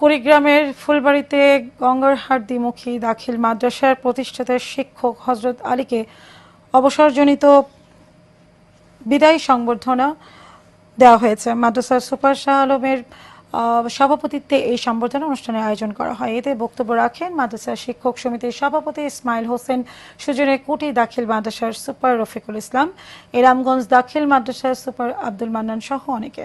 কুড়িগ্রামের ফুলবাড়িতে গঙ্গারহাট দ্বিমুখী দাখিল মাদ্রাসার প্রতিষ্ঠাতা শিক্ষক হজরত আলীকে অবসরজনিত বিদায়ী সংবর্ধনা দেওয়া হয়েছে। মাদ্রাসার সুপার শাহ আলমের সভাপতিত্বে এই সংবর্ধনা অনুষ্ঠানের আয়োজন করা হয়। এতে বক্তব্য রাখেন মাদ্রাসার শিক্ষক সমিতির সভাপতি ইসমাইল হোসেন সুজনের কুটি দাখিল মাদ্রাসার সুপার রফিকুল ইসলাম। এরামগঞ্জ দাখিল মাদ্রাসার সুপার আব্দুল মান্নান সহ অনেকে।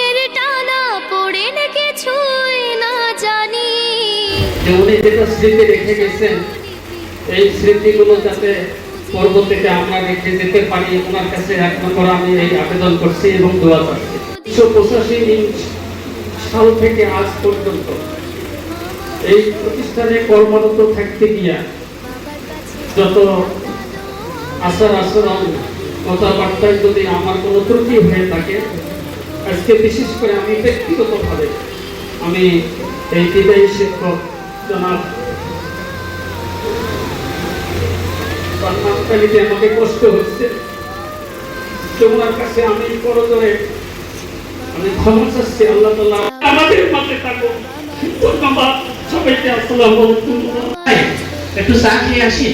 যে উনি যেটা স্মৃতি রেখে গেছেন, এই স্মৃতিগুলো যাতে পরবর্তীতে আমরা রেখে যেতে পারি ওনার কাছে এক নম্বর আমি এই আবেদন করছি এবং দোয়া করছি। উনিশশো পঁচাশি সাল থেকে আজ পর্যন্ত এই প্রতিষ্ঠানে কর্মরত থাকতে গিয়া যত আচার আচরণ, কথাবার্তায় যদি আমার কোনো ত্রুটি হয়ে থাকে, আজকে বিশেষ করে আমি ব্যক্তিগতভাবে আমি এই বিদায়ী শিক্ষক আমাকে কষ্ট হচ্ছে। তোমার কাছে আমি আমি ক্ষমা চাচ্ছি, আল্লাহ আমাদের থাকো। একটু চা খেয়ে আসি।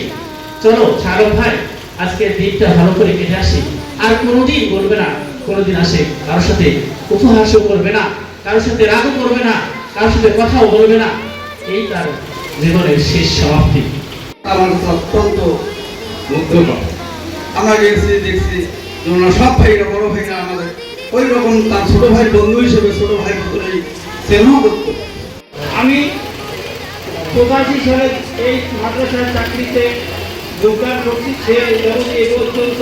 চলো, ছাড়ো ভাই, আজকে দিনটা ভালো করে কেটে আসি। আর কোনোদিন বলবে না, কোনোদিন আসে। কারোর সাথে উপহাসও করবে না, কারোর সাথে রাগও করবে না, কারোর সাথে কথাও বলবে না। এই তার জীবনের শেষ সমাপ্তি। আমার অত্যন্ত মুগ্ধকর আমরা গেছি দেখছি সব ভাইরা বড় ভাইরা আমাদের। ওই রকম তার ছোট ভাই বন্ধু হিসেবে ছোট ভাই মতনই স্নেহ করতো। আমি পঁচাশি সালে এই মাদ্রাসার চাকরিতে যোগদান করছি সে এই পর্যন্ত।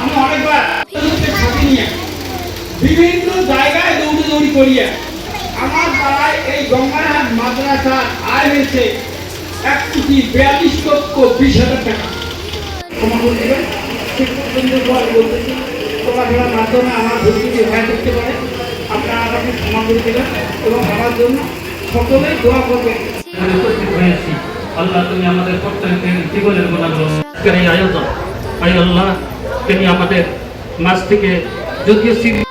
আমি অনেকবার বিভিন্ন জায়গায় দৌড়ি দৌড়ি করিয়া এই মাদ্রাসার আয় হয়েছে এক কোটি বিয়াল্লিশ লক্ষ বিশ হাজার টাকা। ক্ষমা মাধ্যমে আমার হয়ে করতে পারে। আপনারা আমাকে ক্ষমা করে দেবেন এবং আমার জন্য সকলেই দোয়া করবেন। আল্লাহ, তুমি আমাদের প্রত্যেকের জীবনের আয়োজন আই আল্লাহ তুমি আমাদের মাঝ থেকে যদিও স্মৃতি